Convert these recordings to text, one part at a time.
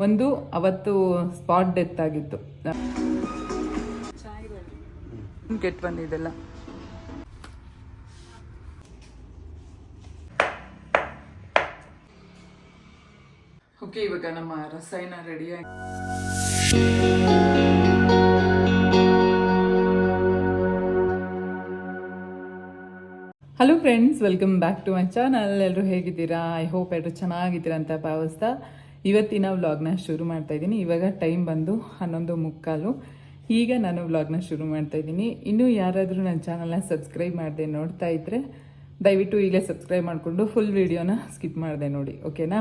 ಒಂದು ಅವತ್ತು spot death ಆಗಿತ್ತು. ಕೆಟ್ಟು ಬಂದಿದೆಲ್ಲ ಓಕೆ ಇವಾಗ ನಮ್ಮ ರಸಾಯನ ರೆಡಿ ಆಗಿ hello friends welcome back to my channel ಎಲ್ಲರೂ ಹೇಗಿದ್ದೀರಾ? ಐ ಹೋಪ್ ಎಲ್ಲರೂ ಚೆನ್ನಾಗಿದ್ದೀರಾ ಅಂತ ಭಾವಿಸ್ತಾ ಇವತ್ತಿನ ವ್ಲಾಗ್ನ ಶುರು ಮಾಡ್ತಾ ಇದ್ದೀನಿ. ಇವಾಗ ಟೈಮ್ ಬಂದು ಹನ್ನೊಂದು ಮುಕ್ಕಾಲು. ಈಗ ನಾನು ವ್ಲಾಗ್ನ ಶುರು ಮಾಡ್ತಾ ಇದ್ದೀನಿ. ಇನ್ನೂ ಯಾರಾದರೂ ನನ್ನ ಚಾನಲ್ನ ಸಬ್ಸ್ಕ್ರೈಬ್ ಮಾಡಿದೆ ನೋಡ್ತಾ ಇದ್ದರೆ ದಯವಿಟ್ಟು ಈಗಲೇ ಸಬ್ಸ್ಕ್ರೈಬ್ ಮಾಡಿಕೊಂಡು ಫುಲ್ ವಿಡಿಯೋನ ಸ್ಕಿಪ್ ಮಾಡಿದೆ ನೋಡಿ ಓಕೆನಾ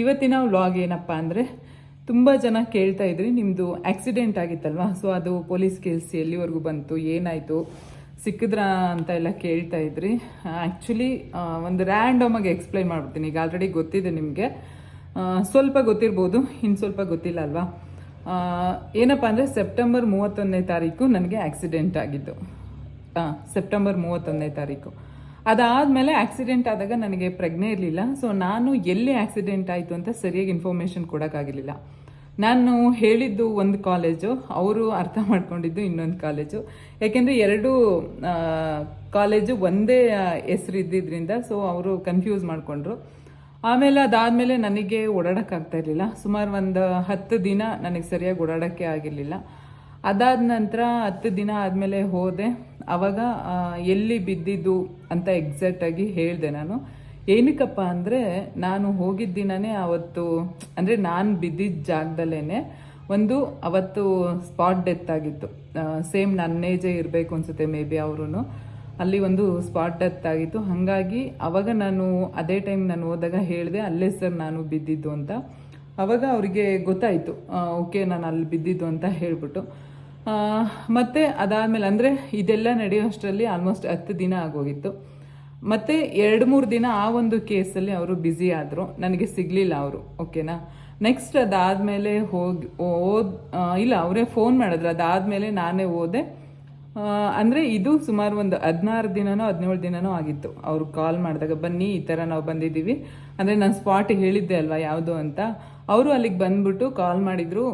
ಇವತ್ತಿನ ವ್ಲಾಗ್ ಏನಪ್ಪ ಅಂದರೆ ತುಂಬ ಜನ ಕೇಳ್ತಾ ಇದ್ರಿ ನಿಮ್ಮದು ಆಕ್ಸಿಡೆಂಟ್ ಆಗಿತ್ತಲ್ವಾ? ಸೊ ಅದು ಪೊಲೀಸ್ ಕೇಸ್ ಎಲ್ಲಿವರೆಗೂ ಬಂತು, ಏನಾಯಿತು, ಸಿಕ್ಕಿದ್ರ ಅಂತ ಎಲ್ಲ ಕೇಳ್ತಾ ಇದ್ರಿ. ಆ್ಯಕ್ಚುಲಿ ಒಂದು ರ್ಯಾಂಡಮ್ ಆಗಿ ಎಕ್ಸ್ಪ್ಲೈನ್ ಮಾಡ್ಬಿಡ್ತೀನಿ. ಈಗ ಆಲ್ರೆಡಿ ಗೊತ್ತಿದೆ ನಿಮಗೆ. ಸ್ವಲ್ಪ ಗೊತ್ತಿರ್ಬೋದು ಇನ್ನು ಸ್ವಲ್ಪ ಗೊತ್ತಿಲ್ಲ ಅಲ್ವಾ? ಏನಪ್ಪ ಅಂದರೆ ಸೆಪ್ಟೆಂಬರ್ ಮೂವತ್ತೊಂದನೇ ತಾರೀಕು ನನಗೆ ಆಕ್ಸಿಡೆಂಟ್ ಆಗಿದ್ದು. ಹಾಂ ಸೆಪ್ಟೆಂಬರ್ ಮೂವತ್ತೊಂದನೇ ತಾರೀಕು. ಅದಾದಮೇಲೆ ಆಕ್ಸಿಡೆಂಟ್ ಆದಾಗ ನನಗೆ ಪ್ರಜ್ಞೆ ಇರಲಿಲ್ಲ. ಸೊ ನಾನು ಎಲ್ಲಿ ಆಕ್ಸಿಡೆಂಟ್ ಆಯಿತು ಅಂತ ಸರಿಯಾಗಿ ಇನ್ಫಾರ್ಮೇಷನ್ ಕೊಡೋಕ್ಕಾಗಲಿಲ್ಲ ನಾನು ಹೇಳಿದ್ದು ಒಂದು ಕಾಲೇಜು ಅವರು ಅರ್ಥ ಮಾಡ್ಕೊಂಡಿದ್ದು ಇನ್ನೊಂದು ಕಾಲೇಜು ಯಾಕೆಂದರೆ ಎರಡು ಕಾಲೇಜು ಒಂದೇ ಹೆಸರು ಇದ್ದಿದ್ರಿಂದ ಸೊ ಅವರು ಕನ್ಫ್ಯೂಸ್ ಮಾಡಿಕೊಂಡ್ರು. ಆಮೇಲೆ ಅದಾದಮೇಲೆ ನನಗೆ ಓಡಾಡೋಕ್ಕಾಗ್ತಾ ಇರಲಿಲ್ಲ. ಸುಮಾರು ಒಂದು ಹತ್ತು ದಿನ ನನಗೆ ಸರಿಯಾಗಿ ಓಡಾಡೋಕ್ಕೆ ಆಗಿರಲಿಲ್ಲ. ಅದಾದ ನಂತರ ಹತ್ತು ದಿನ ಆದಮೇಲೆ ಹೋದೆ. ಅವಾಗ ಎಲ್ಲಿ ಬಿದ್ದಿದ್ದು ಅಂತ ಎಕ್ಸಾಕ್ಟಾಗಿ ಹೇಳಿದೆ ನಾನು. ಏನಕ್ಕಪ್ಪ ಅಂದರೆ, ನಾನು ಹೋಗಿದ್ದ ದಿನನೇ ಅವತ್ತು, ಅಂದರೆ ನಾನು ಬಿದ್ದಿದ್ದ ಜಾಗದಲ್ಲೇ ಒಂದು ಅವತ್ತು ಸ್ಪಾಟ್ ಡೆತ್ ಆಗಿತ್ತು. ಸೇಮ್ ನನ್ನ ಏಜೇ ಇರಬೇಕು ಅನ್ಸುತ್ತೆ ಮೇ ಬಿ ಅವರು ಅಲ್ಲಿ ಒಂದು ಸ್ಪಾಟ್ ಡೆತ್ ಆಗಿತ್ತು ಹಾಗಾಗಿ ಅವಾಗ ನಾನು ಅದೇ ಟೈಮ್ ನಾನು ಹೋದಾಗ ಹೇಳಿದೆ, ಅಲ್ಲೇ ಸರ್ ನಾನು ಬಿದ್ದಿದ್ದು ಅಂತ. ಅವಾಗ ಅವರಿಗೆ ಗೊತ್ತಾಯಿತು ಓಕೆ ನಾನು ಅಲ್ಲಿ ಬಿದ್ದಿದ್ದು ಅಂತ ಹೇಳ್ಬಿಟ್ಟು. ಮತ್ತು ಅದಾದಮೇಲೆ ಅಂದರೆ ಇದೆಲ್ಲ ನಡೆಯುವಷ್ಟರಲ್ಲಿ ಆಲ್ಮೋಸ್ಟ್ ಹತ್ತು ದಿನ ಆಗೋಗಿತ್ತು. ಮತ್ತೆ ಎರಡು ಮೂರು ದಿನ ಆ ಒಂದು ಕೇಸಲ್ಲಿ ಅವರು ಬ್ಯುಸಿ ಆದರು. ನನಗೆ ಸಿಗಲಿಲ್ಲ ಅವರು ಓಕೆನಾ ನೆಕ್ಸ್ಟ್ ಅದಾದಮೇಲೆ ಹೋಗಿ, ಓದ್ ಇಲ್ಲ, ಅವರೇ ಫೋನ್ ಮಾಡಿದ್ರು. ಅದಾದಮೇಲೆ ನಾನೇ ಓದೆ ಅಂದ್ರೆ ಇದು ಸುಮಾರು ಒಂದು ಹದಿನಾರು ದಿನನೋ, ಹದಿನೇಳು ದಿನನೋ ಆಗಿತ್ತು. ಅವ್ರು ಕಾಲ್ ಮಾಡಿದಾಗ, ಬನ್ನಿ, ಈ ಥರ ನಾವು ಬಂದಿದ್ದೀವಿ. ಅಂದರೆ ನಾನು ಸ್ಪಾಟ್ ಹೇಳಿದ್ದೆ ಅಲ್ವಾ, ಯಾವುದು ಅಂತ. ಅವರು ಅಲ್ಲಿಗೆ ಬಂದ್ಬಿಟ್ಟು ಕಾಲ್ ಮಾಡಿದ್ರು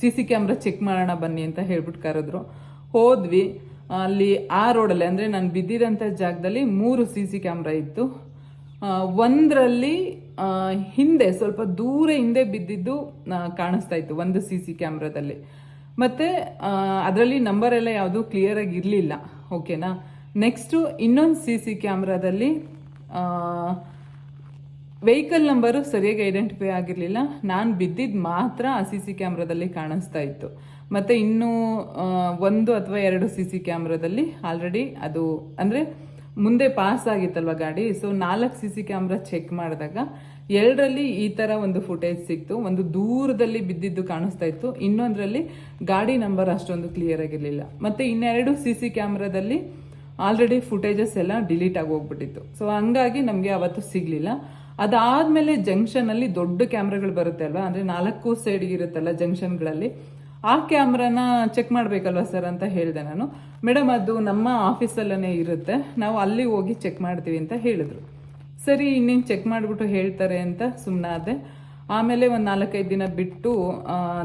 ಸಿ ಸಿ ಕ್ಯಾಮ್ರಾ ಚೆಕ್ ಮಾಡೋಣ ಬನ್ನಿ ಅಂತ ಹೇಳ್ಬಿಟ್ಟು ಕರೆದ್ರು. ಹೋದ್ವಿ. ಅಲ್ಲಿ ಆ ರೋಡಲ್ಲಿ ಅಂದರೆ ನಾನು ಬಿದ್ದಿರೋಂಥ ಜಾಗದಲ್ಲಿ ಮೂರು ಸಿ ಸಿ ಕ್ಯಾಮ್ರಾ ಇತ್ತು. ಒಂದರಲ್ಲಿ ಹಿಂದೆ, ಸ್ವಲ್ಪ ದೂರ ಹಿಂದೆ ಬಿದ್ದಿದ್ದು ಕಾಣಿಸ್ತಾ ಇತ್ತು, ಒಂದು ಸಿ ಸಿ ಕ್ಯಾಮ್ರಾದಲ್ಲಿ ಮತ್ತೆ ಅದರಲ್ಲಿ ನಂಬರ್ ಎಲ್ಲ ಯಾವುದು ಕ್ಲಿಯರ್ ಆಗಿ ಇರಲಿಲ್ಲ. ಓಕೆನಾ ನೆಕ್ಸ್ಟು ಇನ್ನೊಂದು ಸಿ ಸಿ ಕ್ಯಾಮ್ರಾದಲ್ಲಿ ವೆಹಿಕಲ್ ನಂಬರು ಸರಿಯಾಗಿ ಐಡೆಂಟಿಫೈ ಆಗಿರಲಿಲ್ಲ. ನಾನು ಬಿದ್ದಿದ್ದು ಮಾತ್ರ ಆ ಸಿ ಸಿ ಕ್ಯಾಮ್ರಾದಲ್ಲಿ ಕಾಣಿಸ್ತಾ ಇತ್ತು. ಮತ್ತು ಇನ್ನೂ ಒಂದು ಅಥವಾ ಎರಡು ಸಿ ಸಿ ಕ್ಯಾಮ್ರಾದಲ್ಲಿ ಆಲ್ರೆಡಿ ಅದು, ಅಂದರೆ ಮುಂದೆ ಪಾಸ್ ಆಗಿತ್ತಲ್ವ ಗಾಡಿ? ಸೊ ನಾಲ್ಕು ಸಿ ಸಿ ಕ್ಯಾಮ್ರಾ ಚೆಕ್ ಮಾಡಿದಾಗ ಎರಡರಲ್ಲಿ ಈ ಥರ ಒಂದು ಫುಟೇಜ್ ಸಿಕ್ತು. ಒಂದು ದೂರದಲ್ಲಿ ಬಿದ್ದಿದ್ದು ಕಾಣಿಸ್ತಾ ಇತ್ತು. ಇನ್ನೊಂದರಲ್ಲಿ ಗಾಡಿ ನಂಬರ್ ಅಷ್ಟೊಂದು ಕ್ಲಿಯರ್ ಆಗಿರಲಿಲ್ಲ. ಮತ್ತೆ ಇನ್ನೆರಡು ಸಿ ಸಿ ಕ್ಯಾಮ್ರಾದಲ್ಲಿ ಆಲ್ರೆಡಿ ಫುಟೇಜಸ್ ಎಲ್ಲ ಡಿಲೀಟ್ ಆಗಿ ಹೋಗ್ಬಿಟ್ಟಿತ್ತು. ಸೊ ಹಂಗಾಗಿ ನಮಗೆ ಅವತ್ತು ಸಿಗಲಿಲ್ಲ. ಅದಾದಮೇಲೆ ಜಂಕ್ಷನಲ್ಲಿ ದೊಡ್ಡ ಕ್ಯಾಮ್ರಾಗಳು ಬರುತ್ತೆ ಅಲ್ವಾ? ಅಂದರೆ ನಾಲ್ಕು ಸೈಡ್ಗೆ ಇರುತ್ತಲ್ಲ ಜಂಕ್ಷನ್ಗಳಲ್ಲಿ ಆ ಕ್ಯಾಮ್ರಾನ ಚೆಕ್ ಮಾಡಬೇಕಲ್ವ ಸರ್ ಅಂತ ಹೇಳಿದೆ ನಾನು. ಮೇಡಮ್, ಅದು ನಮ್ಮ ಆಫೀಸಲ್ಲೇ ಇರುತ್ತೆ. ನಾವು ಅಲ್ಲಿ ಹೋಗಿ ಚೆಕ್ ಮಾಡ್ತೀವಿ ಅಂತ ಹೇಳಿದ್ರು. ಸರಿ, ಇನ್ನೇನು ಚೆಕ್ ಮಾಡಿಬಿಟ್ಟು ಹೇಳ್ತಾರೆ ಅಂತ ಸುಮ್ಮನಾದೆ ಆಮೇಲೆ ಒಂದು ನಾಲ್ಕೈದು ದಿನ ಬಿಟ್ಟು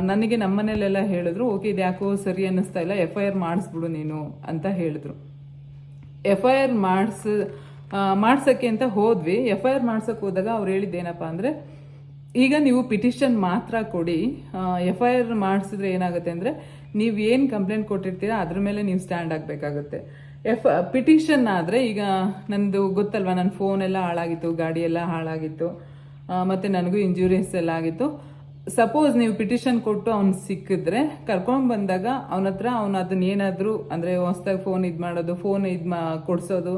ನನಗೆ ನಮ್ಮನೇಲೆಲ್ಲ ಹೇಳಿದ್ರು, ಓಕೆ, ಇದು ಯಾಕೋ ಸರಿ ಅನ್ನಿಸ್ತಾ ಇಲ್ಲ ಎಫ್ ಐ ಆರ್ ಮಾಡಿಸ್ಬಿಡು ನೀನು ಅಂತ ಹೇಳಿದ್ರು. ಎಫ್ ಐ ಆರ್ ಮಾಡಿಸ್ ಮಾಡ್ಸೋಕ್ಕೆ ಅಂತ ಹೋದ್ವಿ. ಎಫ್ ಐ ಆರ್ ಮಾಡ್ಸೋಕ್ಕೆ ಹೋದಾಗ ಅವ್ರು ಹೇಳಿದ್ದೇನಪ್ಪ ಅಂದರೆ ಈಗ ನೀವು ಪಿಟಿಷನ್ ಮಾತ್ರ ಕೊಡಿ ಎಫ್ ಐ ಆರ್ ಮಾಡಿಸಿದ್ರೆ ಏನಾಗುತ್ತೆ ಅಂದರೆ ನೀವು ಏನು ಕಂಪ್ಲೇಂಟ್ ಕೊಟ್ಟಿರ್ತೀರಾ ಅದ್ರ ಮೇಲೆ ನೀವು ಸ್ಟ್ಯಾಂಡ್ ಆಗಬೇಕಾಗುತ್ತೆ. ಎಫ್ ಪಿಟಿಷನ್ ಆದರೆ ಈಗ ನಂದು ಗೊತ್ತಲ್ವಾ ನನ್ನ ಫೋನ್ ಎಲ್ಲ ಹಾಳಾಗಿತ್ತು, ಗಾಡಿ ಎಲ್ಲ ಹಾಳಾಗಿತ್ತು ಮತ್ತು ನನಗೂ ಇಂಜುರೀಸ್ ಎಲ್ಲ ಆಗಿತ್ತು. ಸಪೋಸ್ ನೀವು ಪಿಟಿಷನ್ ಕೊಟ್ಟು ಅವ್ನು ಸಿಕ್ಕಿದ್ರೆ ಕರ್ಕೊಂಡು ಬಂದಾಗ ಅವನ ಹತ್ರ ಅವ್ನು ಅದನ್ನ ಏನಾದರೂ ಅಂದರೆ ಹೊಸ್ದಾಗಿ ಫೋನ್ ಇದು ಮಾಡೋದು ಫೋನ್ ಇದು ಮಾ, ಕೊಡಿಸೋದು,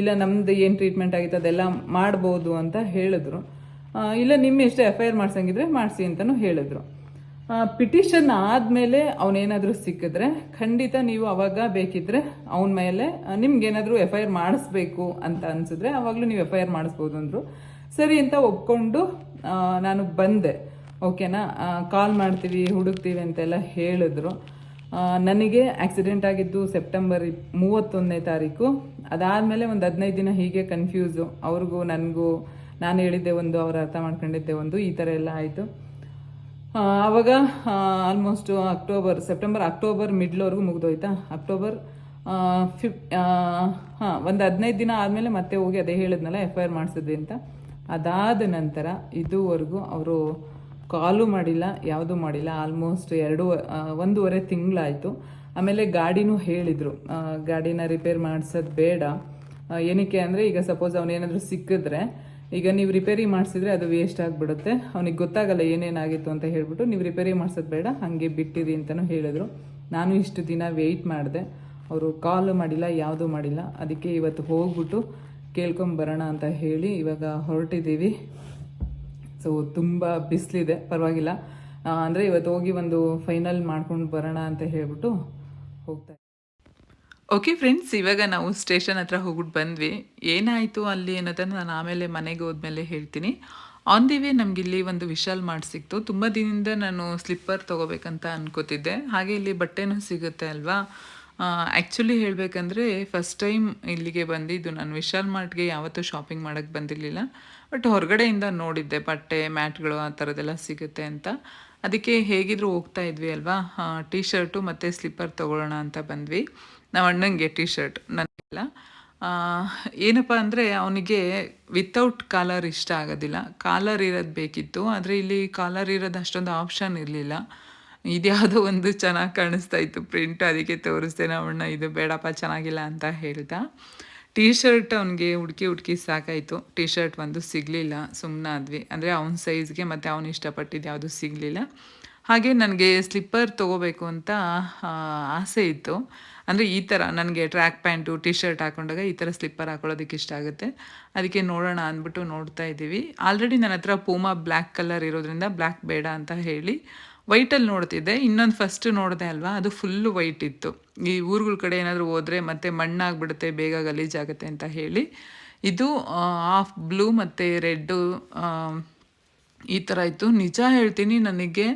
ಇಲ್ಲ ನಮ್ದು ಏನು ಟ್ರೀಟ್ಮೆಂಟ್ ಆಗಿತ್ತು ಅದೆಲ್ಲ ಮಾಡ್ಬೋದು ಅಂತ ಹೇಳಿದ್ರು. ಇಲ್ಲ ನಿಮ್ಮ ಇಷ್ಟ ಎಫ್ ಐ ಆರ್ ಮಾಡ್ಸಂಗಿದ್ರೆ ಮಾಡಿಸಿ ಅಂತಲೂ ಹೇಳಿದ್ರು. ಪಿಟಿಷನ್ ಆದಮೇಲೆ ಅವನೇನಾದರೂ ಸಿಕ್ಕಿದ್ರೆ ಖಂಡಿತ ನೀವು ಅವಾಗ ಬೇಕಿದ್ರೆ ಅವನ ಮೇಲೆ ನಿಮ್ಗೇನಾದರೂ ಎಫ್ ಐ ಆರ್ ಮಾಡಿಸ್ಬೇಕು ಅಂತ ಅನ್ಸಿದ್ರೆ ಅವಾಗಲೂ ನೀವು ಎಫ್ ಐ ಆರ್ ಮಾಡಿಸ್ಬೋದು ಅಂದರು. ಸರಿ ಅಂತ ಒಪ್ಕೊಂಡು ನಾನು ಬಂದೆ. ಓಕೆನಾ ಕಾಲ್ ಮಾಡ್ತೀವಿ, ಹುಡುಕ್ತೀವಿ ಅಂತೆಲ್ಲ ಹೇಳಿದ್ರು. ನನಗೆ ಆಕ್ಸಿಡೆಂಟ್ ಆಗಿದ್ದು ಸೆಪ್ಟೆಂಬರ್ ಮೂವತ್ತೊಂದನೇ ತಾರೀಕು. ಅದಾದಮೇಲೆ ಒಂದು ಹದಿನೈದು ದಿನ ಹೀಗೆ ಕನ್ಫ್ಯೂಸು ಅವ್ರಿಗೂ, ನನಗೂ ನಾನು ಹೇಳಿದ್ದೆ ಒಂದು, ಅವ್ರು ಅರ್ಥ ಮಾಡ್ಕೊಂಡಿದ್ದೆ ಒಂದು, ಈ ಥರ ಎಲ್ಲ ಆಯಿತು. ಆವಾಗ ಆಲ್ಮೋಸ್ಟ್ ಅಕ್ಟೋಬರ್ ಸೆಪ್ಟೆಂಬರ್ ಅಕ್ಟೋಬರ್ ಮಿಡ್ಲ್ವರೆಗೂ ಮುಗ್ದೋಯ್ತಾ? ಅಕ್ಟೋಬರ್ ಫಿಫ್ ಹಾಂ, ಒಂದು ಹದಿನೈದು ದಿನ ಆದಮೇಲೆ ಮತ್ತೆ ಹೋಗಿ ಅದೇ ಹೇಳಿದ್ನಲ್ಲ ಎಫ್ ಐ ಆರ್ ಮಾಡಿಸಿದ್ವಿ ಅಂತ. ಅದಾದ ನಂತರ ಇದುವರೆಗೂ ಅವರು ಕಾಲು ಮಾಡಿಲ್ಲ, ಯಾವುದೂ ಮಾಡಿಲ್ಲ ಆಲ್ಮೋಸ್ಟ್ ಎರಡು ಒಂದೂವರೆ ತಿಂಗಳಾಯಿತು. ಆಮೇಲೆ ಗಾಡಿನೂ ಹೇಳಿದರು ಗಾಡಿನ ರಿಪೇರ್ ಮಾಡಿಸೋದು ಬೇಡ. ಏನಕ್ಕೆ ಅಂದರೆ ಈಗ ಸಪೋಸ್ ಅವನೇನಾದರೂ ಸಿಕ್ಕಿದ್ರೆ ಈಗ ನೀವು ರಿಪೇರಿ ಮಾಡಿಸಿದ್ರೆ ಅದು ವೇಸ್ಟ್ ಆಗಿಬಿಡುತ್ತೆ. ಅವ್ನಿಗೆ ಗೊತ್ತಾಗಲ್ಲ ಏನೇನಾಗಿತ್ತು ಅಂತ ಹೇಳ್ಬಿಟ್ಟು ನೀವು ರಿಪೇರಿ ಮಾಡ್ಸೋದು ಬೇಡ, ಹಾಗೆ ಬಿಟ್ಟಿರಿ ಅಂತಲೂ ಹೇಳಿದ್ರು. ನಾನು ಇಷ್ಟು ದಿನ ವೆಯ್ಟ್ ಮಾಡಿದೆ. ಅವರು ಕಾಲ್ ಮಾಡಿಲ್ಲ, ಯಾವುದೂ ಮಾಡಿಲ್ಲ. ಅದಕ್ಕೆ ಇವತ್ತು ಹೋಗ್ಬಿಟ್ಟು ಕೇಳ್ಕೊಂಬರೋಣ ಅಂತ ಹೇಳಿ ಇವಾಗ ಹೊರಟಿದ್ದೀವಿ. ಸೊ ತುಂಬ ಬಿಸಿಲಿದೆ. ಪರವಾಗಿಲ್ಲ. ಅಂದರೆ ಇವತ್ತು ಹೋಗಿ ಒಂದು ಫೈನಲ್ ಮಾಡ್ಕೊಂಡು ಬರೋಣ ಅಂತ ಹೇಳ್ಬಿಟ್ಟು ಹೋಗ್ತಾ ಓಕೆ ಫ್ರೆಂಡ್ಸ್ ಇವಾಗ ನಾವು ಸ್ಟೇಷನ್ ಹತ್ರ ಹೋಗ್ಬಿಟ್ಟು ಬಂದ್ವಿ. ಏನಾಯಿತು ಅಲ್ಲಿ ಅನ್ನೋದನ್ನು ನಾನು ಆಮೇಲೆ ಮನೆಗೆ ಹೋದ್ಮೇಲೆ ಹೇಳ್ತೀನಿ. ಆನ್ ದಿ ವೇ ಇಲ್ಲಿ ಒಂದು ವಿಶಾಲ್ ಮಾರ್ಟ್ ಸಿಕ್ತು. ತುಂಬ ದಿನದಿಂದ ನಾನು ಸ್ಲಿಪ್ಪರ್ ತೊಗೋಬೇಕಂತ ಅನ್ಕೋತಿದ್ದೆ. ಹಾಗೆ ಇಲ್ಲಿ ಬಟ್ಟೆನೂ ಸಿಗುತ್ತೆ ಅಲ್ವಾ? ಆ್ಯಕ್ಚುಲಿ ಹೇಳಬೇಕಂದ್ರೆ ಫಸ್ಟ್ ಟೈಮ್ ಇಲ್ಲಿಗೆ ಬಂದಿದ್ದು ನಾನು ವಿಶಾಲ್ ಮಾರ್ಟ್ಗೆ ಯಾವತ್ತೂ ಶಾಪಿಂಗ್ ಮಾಡೋಕ್ಕೆ ಬಂದಿರಲಿಲ್ಲ. ಬಟ್ ಹೊರಗಡೆಯಿಂದ ನೋಡಿದ್ದೆ ಬಟ್ಟೆ, ಮ್ಯಾಟ್ಗಳು ಆ ಥರದ್ದೆಲ್ಲ ಸಿಗುತ್ತೆ ಅಂತ. ಅದಕ್ಕೆ ಹೇಗಿದ್ರು ಹೋಗ್ತಾ ಇದ್ವಿ ಅಲ್ವಾ? ಟೀ ಶರ್ಟು ಮತ್ತು ಸ್ಲಿಪ್ಪರ್ ತೊಗೊಳ್ಳೋಣ ಅಂತ ಬಂದ್ವಿ. ನಾವು ಅಣ್ಣಂಗೆ ಟೀ ಶರ್ಟ್ ನನಗೆಲ್ಲ ಏನಪ್ಪ ಅಂದರೆ ಅವನಿಗೆ ವಿತೌಟ್ ಕಾಲರ್ ಇಷ್ಟ ಆಗೋದಿಲ್ಲ. ಕಾಲರ್ ಇರೋದು ಬೇಕಿತ್ತು, ಆದರೆ ಇಲ್ಲಿ ಕಾಲರ್ ಇರೋದು ಅಷ್ಟೊಂದು ಆಪ್ಷನ್ ಇರಲಿಲ್ಲ. ಇದ್ಯಾವುದೋ ಒಂದು ಚೆನ್ನಾಗಿ ಕಾಣಿಸ್ತಾ ಇತ್ತು ಪ್ರಿಂಟ್ ಅದಕ್ಕೆ ತೋರಿಸ್ದೆ ಅವಣ್ಣ ಇದು ಬೇಡಪ್ಪ, ಚೆನ್ನಾಗಿಲ್ಲ ಅಂತ ಹೇಳ್ದ. ಟೀ ಶರ್ಟ್ ಅವನಿಗೆ ಹುಡುಕಿ ಹುಡುಕಿ ಸಾಕಾಯಿತು. ಟೀ ಶರ್ಟ್ ಒಂದು ಸಿಗಲಿಲ್ಲ. ಸುಮ್ಮನಾದ್ವಿ ಅಂದರೆ ಅವನ ಸೈಜ್ಗೆ ಮತ್ತು ಅವನು ಇಷ್ಟಪಟ್ಟಿದ್ದು ಯಾವುದು ಸಿಗಲಿಲ್ಲ. ಹಾಗೆ ನನಗೆ ಸ್ಲಿಪ್ಪರ್ ತೊಗೋಬೇಕು ಅಂತ ಆಸೆ ಇತ್ತು. ಅಂದರೆ ಈ ಥರ ನನಗೆ ಟ್ರ್ಯಾಕ್ ಪ್ಯಾಂಟು ಟಿ ಶರ್ಟ್ ಹಾಕೊಂಡಾಗ ಈ ಥರ ಸ್ಲಿಪ್ಪರ್ ಹಾಕೊಳ್ಳೋದಕ್ಕೆ ಇಷ್ಟ ಆಗುತ್ತೆ. ಅದಕ್ಕೆ ನೋಡೋಣ ಅಂದ್ಬಿಟ್ಟು ನೋಡ್ತಾ ಇದ್ದೀವಿ ಆಲ್ರೆಡಿ ನನ್ನ ಹತ್ರ ಪೂಮಾ ಬ್ಲ್ಯಾಕ್ ಕಲರ್ ಇರೋದ್ರಿಂದ ಬ್ಲ್ಯಾಕ್ ಬೇಡ ಅಂತ ಹೇಳಿ ವೈಟಲ್ಲಿ ನೋಡ್ತಿದ್ದೆ, ಇನ್ನೊಂದು ಫಸ್ಟ್ ನೋಡಿದೆ ಅಲ್ವಾ, ಅದು ಫುಲ್ಲು ವೈಟ್ ಇತ್ತು. ಈ ಊರುಗಳ ಕಡೆ ಏನಾದರೂ ಹೋದರೆ ಮತ್ತೆ ಮಣ್ಣಾಗ್ಬಿಡುತ್ತೆ, ಬೇಗ ಗಲೀಜಾಗುತ್ತೆ ಅಂತ ಹೇಳಿ. ಇದು ಆಫ್ ಬ್ಲೂ ಮತ್ತು ರೆಡ್ಡು ಈ ಥರ ಇತ್ತು. ನಿಜ ಹೇಳ್ತೀನಿ, ನನಗೆ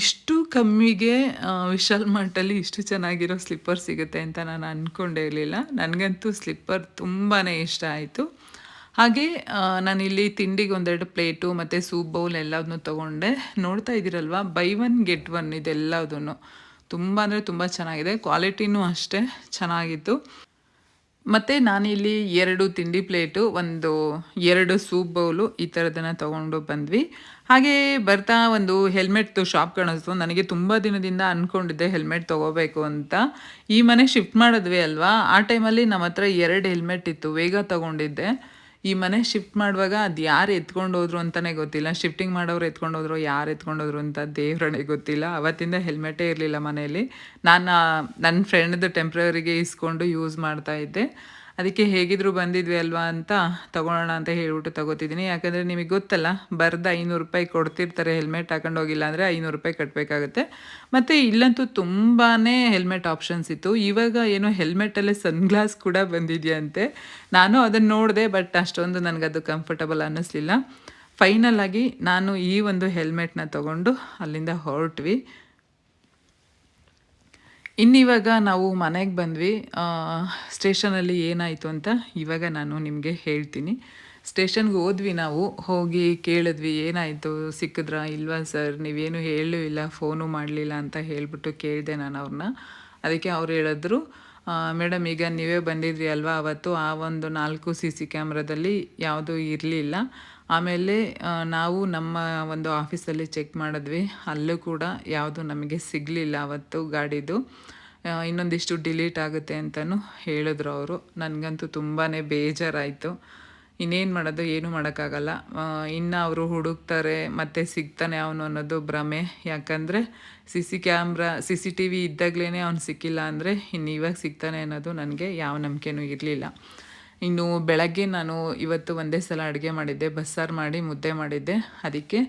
ಇಷ್ಟು ಕಮ್ಮಿಗೆ ವಿಶಾಲ್ ಮಾರ್ಟಲ್ಲಿ ಇಷ್ಟು ಚೆನ್ನಾಗಿರೋ ಸ್ಲಿಪ್ಪರ್ ಸಿಗುತ್ತೆ ಅಂತ ನಾನು ಅಂದ್ಕೊಂಡೇ ಇರಲಿಲ್ಲ. ನನಗಂತೂ ಸ್ಲಿಪ್ಪರ್ ತುಂಬಾ ಇಷ್ಟ ಆಯಿತು. ಹಾಗೆ ನಾನಿಲ್ಲಿ ತಿಂಡಿಗೆ ಒಂದೆರಡು ಪ್ಲೇಟು ಮತ್ತು ಸೂಪ್ ಬೌಲ್ ಎಲ್ಲದನ್ನು ತೊಗೊಂಡೆ. ನೋಡ್ತಾ ಇದ್ದೀರಲ್ವ? ಬೈ ಒನ್, ಗೆಟ್ ಒನ್ ಇದೆಲ್ಲದೂ ತುಂಬ ಅಂದರೆ ತುಂಬ ಚೆನ್ನಾಗಿದೆ. ಕ್ವಾಲಿಟಿನೂ ಅಷ್ಟೇ ಚೆನ್ನಾಗಿತ್ತು. ಮತ್ತು ನಾನಿಲ್ಲಿ ಎರಡು ತಿಂಡಿ ಪ್ಲೇಟು, ಒಂದು ಎರಡು ಸೂಪ್ ಬೌಲು ಈ ಥರದನ್ನು ತೊಗೊಂಡು ಬಂದ್ವಿ. ಹಾಗೆ ಬರ್ತಾ ಒಂದು ಹೆಲ್ಮೆಟ್ದು ಶಾಪ್ ಕಾಣಿಸ್ತು. ನನಗೆ ತುಂಬ ದಿನದಿಂದ ಅಂದ್ಕೊಂಡಿದ್ದೆ ಹೆಲ್ಮೆಟ್ ತೊಗೋಬೇಕು ಅಂತ. ಈ ಮನೆ ಶಿಫ್ಟ್ ಮಾಡಿದ್ವಿ ಅಲ್ವಾ? ಆ ಟೈಮಲ್ಲಿ ನಮ್ಮ ಹತ್ರ ಎರಡು ಹೆಲ್ಮೆಟ್ ಇತ್ತು. ವೇಗ ತೊಗೊಂಡಿದ್ದೆ. ಈ ಮನೆ ಶಿಫ್ಟ್ ಮಾಡುವಾಗ ಅದು ಯಾರು ಎತ್ಕೊಂಡು ಹೋದ್ರು ಅಂತಲೇ ಗೊತ್ತಿಲ್ಲ. ಶಿಫ್ಟಿಂಗ್ ಮಾಡೋರು ಎತ್ಕೊಂಡು ಹೋದ್ರು, ಯಾರು ಎತ್ಕೊಂಡು ಹೋದ್ರು ಅಂತ ದೇವ್ರಣೆ ಗೊತ್ತಿಲ್ಲ. ಅವತ್ತಿಂದ ಹೆಲ್ಮೆಟೇ ಇರಲಿಲ್ಲ ಮನೆಯಲ್ಲಿ. ನಾನು ನನ್ನ ಫ್ರೆಂಡ್ದು ಟೆಂಪ್ರವರಿಗೆ ಇಸ್ಕೊಂಡು ಯೂಸ್ ಮಾಡ್ತಾ ಇದ್ದೆ. ಅದಕ್ಕೆ ಹೇಗಿದ್ರು ಬಂದಿದ್ವಿ ಅಲ್ವಾ ಅಂತ ತಗೊಳ್ಳೋಣ ಅಂತ ಹೇಳ್ಬಿಟ್ಟು ತಗೋತಿದ್ದೀನಿ. ಯಾಕಂದರೆ ನಿಮಗೆ ಗೊತ್ತಲ್ಲ, ಬರ್ದು ಐನೂರು ರೂಪಾಯಿ ಕೊಡ್ತಿರ್ತಾರೆ ಹೆಲ್ಮೆಟ್ ಹಾಕೊಂಡು ಹೋಗಿಲ್ಲ ಅಂದರೆ ಐನೂರು ರೂಪಾಯಿ ಕಟ್ಟಬೇಕಾಗುತ್ತೆ ಮತ್ತು ಇಲ್ಲಂತೂ ತುಂಬಾ ಹೆಲ್ಮೆಟ್ ಆಪ್ಷನ್ಸ್ ಇತ್ತು. ಇವಾಗ ಏನೋ ಹೆಲ್ಮೆಟಲ್ಲೇ ಸನ್ಗ್ಲಾಸ್ ಕೂಡ ಬಂದಿದೆಯಂತೆ. ನಾನು ಅದನ್ನು ನೋಡಿದೆ, ಬಟ್ ಅಷ್ಟೊಂದು ನನಗದು ಕಂಫರ್ಟಬಲ್ ಅನ್ನಿಸ್ಲಿಲ್ಲ. ಫೈನಲ್ ಆಗಿ ನಾನು ಈ ಒಂದು ಹೆಲ್ಮೆಟ್ನ ತಗೊಂಡು ಅಲ್ಲಿಂದ ಹೊರಟ್ವಿ. ಇನ್ನಿವಾಗ ನಾವು ಮನೆಗೆ ಬಂದ್ವಿ. ಸ್ಟೇಷನಲ್ಲಿ ಏನಾಯಿತು ಅಂತ ಇವಾಗ ನಾನು ನಿಮಗೆ ಹೇಳ್ತೀನಿ. ಸ್ಟೇಷನ್ಗೆ ಹೋದ್ವಿ ನಾವು. ಹೋಗಿ ಕೇಳಿದ್ವಿ, ಏನಾಯಿತು, ಸಿಕ್ಕಿದ್ರಾ ಇಲ್ವಾ ಸರ್? ನೀವೇನು ಹೇಳೂ ಇಲ್ಲ, ಫೋನು ಮಾಡಲಿಲ್ಲ ಅಂತ ಹೇಳಿಬಿಟ್ಟು ಕೇಳಿದೆ ನಾನು ಅವ್ರನ್ನ. ಅದಕ್ಕೆ ಅವ್ರು ಹೇಳಿದ್ರು ಮೇಡಮ್, ಈಗ ನೀವೇ ಬಂದಿದ್ರಿ ಅಲ್ವಾ? ಅವತ್ತು ಆ ಒಂದು ನಾಲ್ಕು ಸಿ ಸಿ ಕ್ಯಾಮ್ರಾದಲ್ಲಿ ಯಾವುದೂ ಇರಲಿಲ್ಲ. ಆಮೇಲೆ ನಾವು ನಮ್ಮ ಒಂದು ಆಫೀಸಲ್ಲಿ ಚೆಕ್ ಮಾಡಿದ್ವಿ. ಅಲ್ಲೂ ಕೂಡ ಯಾವುದು ನಮಗೆ ಸಿಗಲಿಲ್ಲ ಅವತ್ತು ಗಾಡಿದು. ಇನ್ನೊಂದಿಷ್ಟು ಡಿಲೀಟ್ ಆಗುತ್ತೆ ಅಂತಲೂ ಹೇಳಿದ್ರು ಅವರು. ನನಗಂತೂ ತುಂಬಾ ಬೇಜಾರಾಯಿತು. ಇನ್ನೇನು ಮಾಡೋದು, ಏನು ಮಾಡೋಕ್ಕಾಗಲ್ಲ. ಇನ್ನು ಅವರು ಹುಡುಕ್ತಾರೆ, ಮತ್ತೆ ಸಿಗ್ತಾನೆ ಅವನು ಅನ್ನೋದು ಭ್ರಮೆ. ಯಾಕಂದರೆ, C C camera, C C T V ಇದ್ದಾಗಲೇ ಅವ್ನು ಸಿಕ್ಕಿಲ್ಲ ಅಂದರೆ, ಇನ್ನು ಇವಾಗ ಸಿಗ್ತಾನೆ ಅನ್ನೋದು ನನಗೆ ಯಾವ ನಂಬಿಕೆನೂ ಇರಲಿಲ್ಲ. ಇನ್ನು ಬೆಳಗ್ಗೆ ನಾನು ಇವತ್ತು ಒಂದೇ ಸಲ ಅಡುಗೆ ಮಾಡಿದ್ದೆ ಬಸ್ಸಾರು ಮಾಡಿ ಮುದ್ದೆ ಮಾಡಿದ್ದೆ ಅದಕ್ಕೆ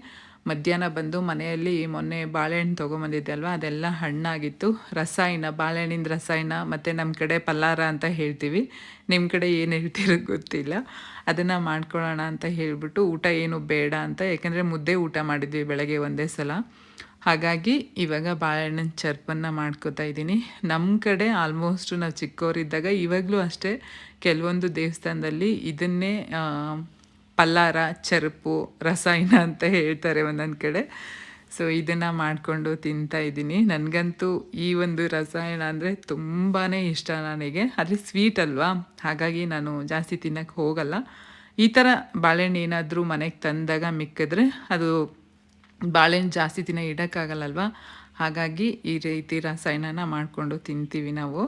ಮಧ್ಯಾಹ್ನ ಬಂದು ಮನೆಯಲ್ಲಿ ಮೊನ್ನೆ ಬಾಳೆಹಣ್ಣು ತೊಗೊಂಬಂದಿದ್ದೆ ಅಲ್ವಾ? ಅದೆಲ್ಲ ಹಣ್ಣಾಗಿತ್ತು. ರಸಾಯನ, ಬಾಳೆಹಣ್ಣಿನ ರಸಾಯನ ಮತ್ತು ನಮ್ಮ ಕಡೆ ಪಲ್ಲಾರ ಅಂತ ಹೇಳ್ತೀವಿ. ನಿಮ್ಮ ಕಡೆ ಏನು ಹೇಳ್ತಿರೋ ಗೊತ್ತಿಲ್ಲ. ಅದನ್ನು ಮಾಡ್ಕೊಳ್ಳೋಣ ಅಂತ ಹೇಳಿಬಿಟ್ಟು ಊಟ ಏನು ಬೇಡ ಅಂತ, ಯಾಕೆಂದರೆ ಮುದ್ದೆ ಊಟ ಮಾಡಿದ್ವಿ ಬೆಳಗ್ಗೆ ಒಂದೇ ಸಲ. ಹಾಗಾಗಿ ಇವಾಗ ಬಾಳೆಹಣ್ಣಿನ ಚರ್ಪನ್ನು ಮಾಡ್ಕೋತಾ ಇದ್ದೀನಿ. ನಮ್ಮ ಕಡೆ ಆಲ್ಮೋಸ್ಟು ನಾವು ಚಿಕ್ಕವರಿದ್ದಾಗ ಇವಾಗಲೂ ಅಷ್ಟೇ, ಕೆಲವೊಂದು ದೇವಸ್ಥಾನದಲ್ಲಿ ಇದನ್ನೇ ಪಲ್ಲಾರ ಚರುಪು, ರಸಾಯನ ಅಂತ ಹೇಳ್ತಾರೆ ಒಂದೊಂದು ಕಡೆ. ಸೊ ಇದನ್ನು ಮಾಡಿಕೊಂಡು ತಿಂತಾ ಇದ್ದೀನಿ. ನನಗಂತೂ ಈ ಒಂದು ರಸಾಯನ ಅಂದರೆ ತುಂಬಾ ಇಷ್ಟ ನನಗೆ. ಆದರೆ ಸ್ವೀಟ್ ಅಲ್ವಾ? ಹಾಗಾಗಿ ನಾನು ಜಾಸ್ತಿ ತಿನ್ನಕ್ಕೆ ಹೋಗಲ್ಲ. ಈ ಥರ ಬಾಳೆಹಣ್ಣು ಏನಾದರೂ ಮನೆಗೆ ತಂದಾಗ ಮಿಕ್ಕಿದ್ರೆ ಅದು ಬಾಳೆಹಣ್ಣು ಜಾಸ್ತಿ ದಿನ ಇಡೋಕ್ಕಾಗಲ್ಲಲ್ವಾ ಹಾಗಾಗಿ ಈ ರೀತಿ ರಸಾಯನನ ಮಾಡಿಕೊಂಡು ತಿಂತೀವಿ ನಾವು.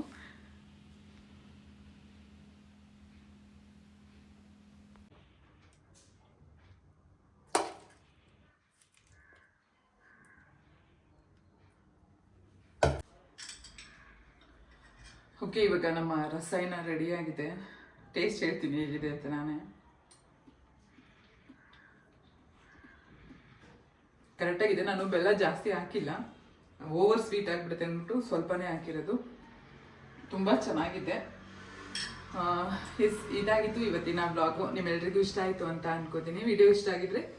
ಓಕೆ ಇವಾಗ ನಮ್ಮ ರಸಾಯನ ರೆಡಿಯಾಗಿದೆ ಟೇಸ್ಟ್ ಹೇಳ್ತೀನಿ ಹೇಗಿದೆ ಅಂತ ನಾನೇ. ಕರೆಕ್ಟಾಗಿದೆ ನಾನು ಬೆಲ್ಲ ಜಾಸ್ತಿ ಹಾಕಿಲ್ಲ. ಓವರ್ ಸ್ವೀಟ್ ಆಗಿಬಿಡುತ್ತೆ ಅಂದ್ಬಿಟ್ಟು ಸ್ವಲ್ಪನೇ ಹಾಕಿರೋದು. ತುಂಬ ಚೆನ್ನಾಗಿದೆ. ಇಸ್- ಇದಾಗಿತ್ತು ಇವತ್ತಿನ ಬ್ಲಾಗು ನಿಮ್ಮೆಲ್ರಿಗೂ ಇಷ್ಟ ಆಯಿತು ಅಂತ ಅನ್ಕೋತೀನಿ. ವಿಡಿಯೋ ಇಷ್ಟ ಆಗಿದ್ರೆ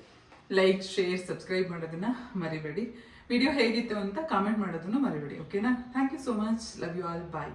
ಲೈಕ್ ಶೇರ್ ಸಬ್ಸ್ಕ್ರೈಬ್ ಮಾಡೋದನ್ನು ಮರಿಬೇಡಿ. ವಿಡಿಯೋ ಹೇಗಿತ್ತು ಅಂತ ಕಾಮೆಂಟ್ ಮಾಡೋದನ್ನು ಮರಿಬೇಡಿ. ಓಕೆನಾ thank you so much love you all bye